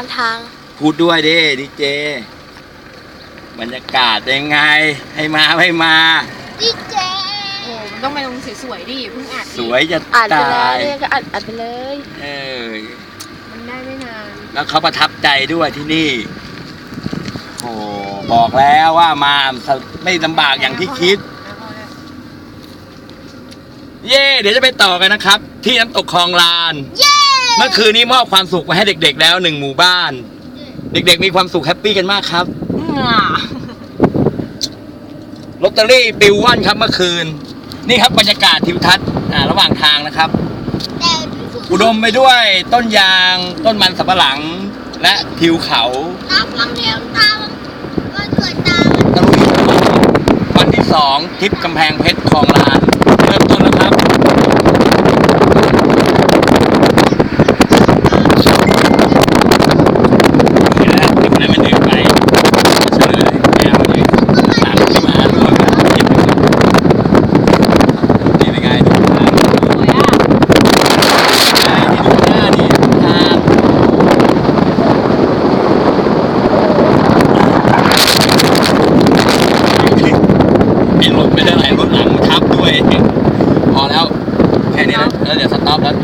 ตามทาง พูดด้วยดิดีเจ บรรยากาศเป็นไง ให้มาไม่มาดิเจโอ้มันต้องไปลงสวยๆดิเพิ่งอัดดิสวยจะอ่านไปตาเลยยเนี่ยก็อ่านอ่านไปเลยเออมันได้ไม่นาน แล้วเขาประทับใจด้วยที่นี่โอ้บอกแล้วว่ามาไม่ลำบากอย่างที่คิด เย่เดี๋ยวจะไปต่อกันนะครับ ที่น้ำตกคลองลาน เย้ เมื่อคืนนี้มอบความสุขมาให้เด็ก ๆ แล้วหนึ่งหมู่บ้าน เด็ก ๆ มีความสุขแฮปปี้กันมากครับลอตเตอรี่ปิวว่อนครับเมื่อคืน นี่ครับบรรยากาศทิวทัศน์อ่าระหว่างทางนะครับแต่ที่สุดอุดมไปด้วยต้นยางต้นมันสำปะหลัง และทิวเขาน้ำฟังเดียวตามวันเกิดตามตะลุยวันที่สองทริปกำแพงเพชรคลองลานเริ่มต้นแล้วครับ เห็นแล้วเดี๋ยวนั้นมันดื่มไปเฉลยแมวเลยหลังที่มาด้วยกันเจ็บไปหมดนี่เป็นไงดูทาง สวยอะ ไอ้ที่ดูหน้านี่ทาง ไอ้รถไม่ได้ไหลรถหลังทับด้วยพอแล้วแค่นี้นะแล้วเดี๋ยวสต็อปแล้ว